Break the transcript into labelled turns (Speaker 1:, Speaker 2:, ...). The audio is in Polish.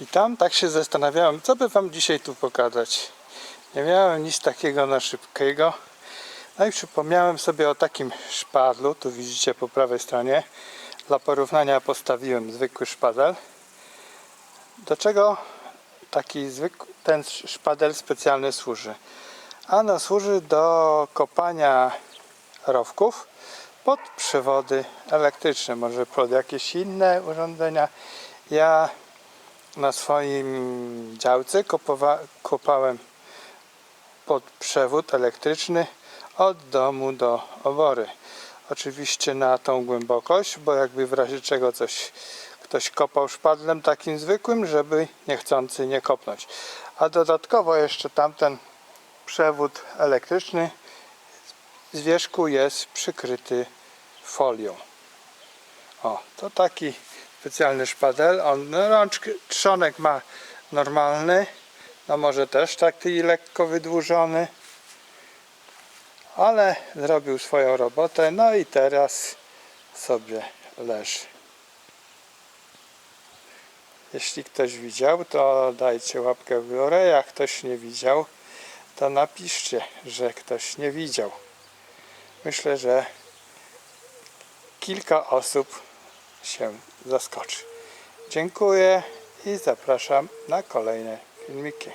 Speaker 1: I tam tak się zastanawiałem, co by wam dzisiaj tu pokazać. Nie miałem nic takiego na szybkiego. No i przypomniałem sobie o takim szpadlu, tu widzicie po prawej stronie. Dla porównania postawiłem zwykły szpadel. Do czego taki zwykły, ten szpadel specjalny służy? Ano służy do kopania rowków pod przewody elektryczne, może pod jakieś inne urządzenia. Ja na swoim działce kopowa- kopałem pod przewód elektryczny od domu do obory. Oczywiście na tą głębokość, bo jakby w razie czego coś ktoś kopał szpadlem takim zwykłym, żeby niechcący nie kopnąć. A dodatkowo jeszcze tamten przewód elektryczny z wierzchu jest przykryty folią. O, to taki specjalny szpadel. On no, rączki, trzonek ma normalny, no może też taki lekko wydłużony, ale zrobił swoją robotę, no i teraz sobie leży. Jeśli ktoś widział, to dajcie łapkę w górę. Jak ktoś nie widział, to napiszcie, że ktoś nie widział. Myślę, że kilka osób się zaskoczy. Dziękuję i zapraszam na kolejne filmiki.